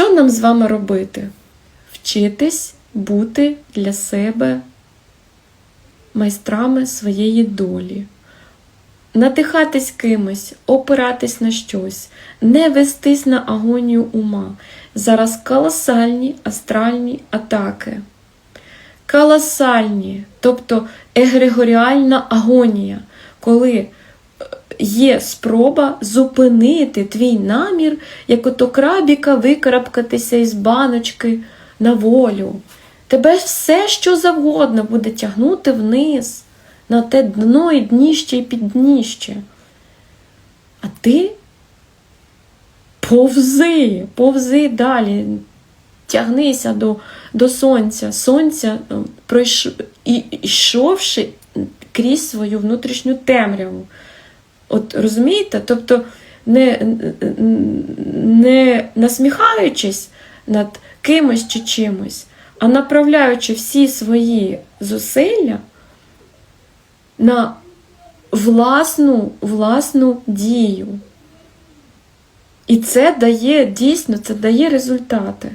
Що нам з вами робити? Вчитись бути для себе майстрами своєї долі. Надихатись кимось, опиратись на щось, не вестись на агонію ума. Зараз колосальні астральні атаки. Колосальні, тобто егрегоріальна агонія, коли є спроба зупинити твій намір, як ото крабіка викарабкатися із баночки на волю. Тебе все, що завгодно буде тягнути вниз, на те дно і дніще і піддніще. А ти повзи, повзи далі, тягнися до, до сонця. Сонця, е, пройш... і йшовши крізь свою внутрішню темряву. От розумієте? Тобто не, не насміхаючись над кимось чи чимось, а направляючи всі свої зусилля на власну, власну дію. І це дає дійсно це дає результати.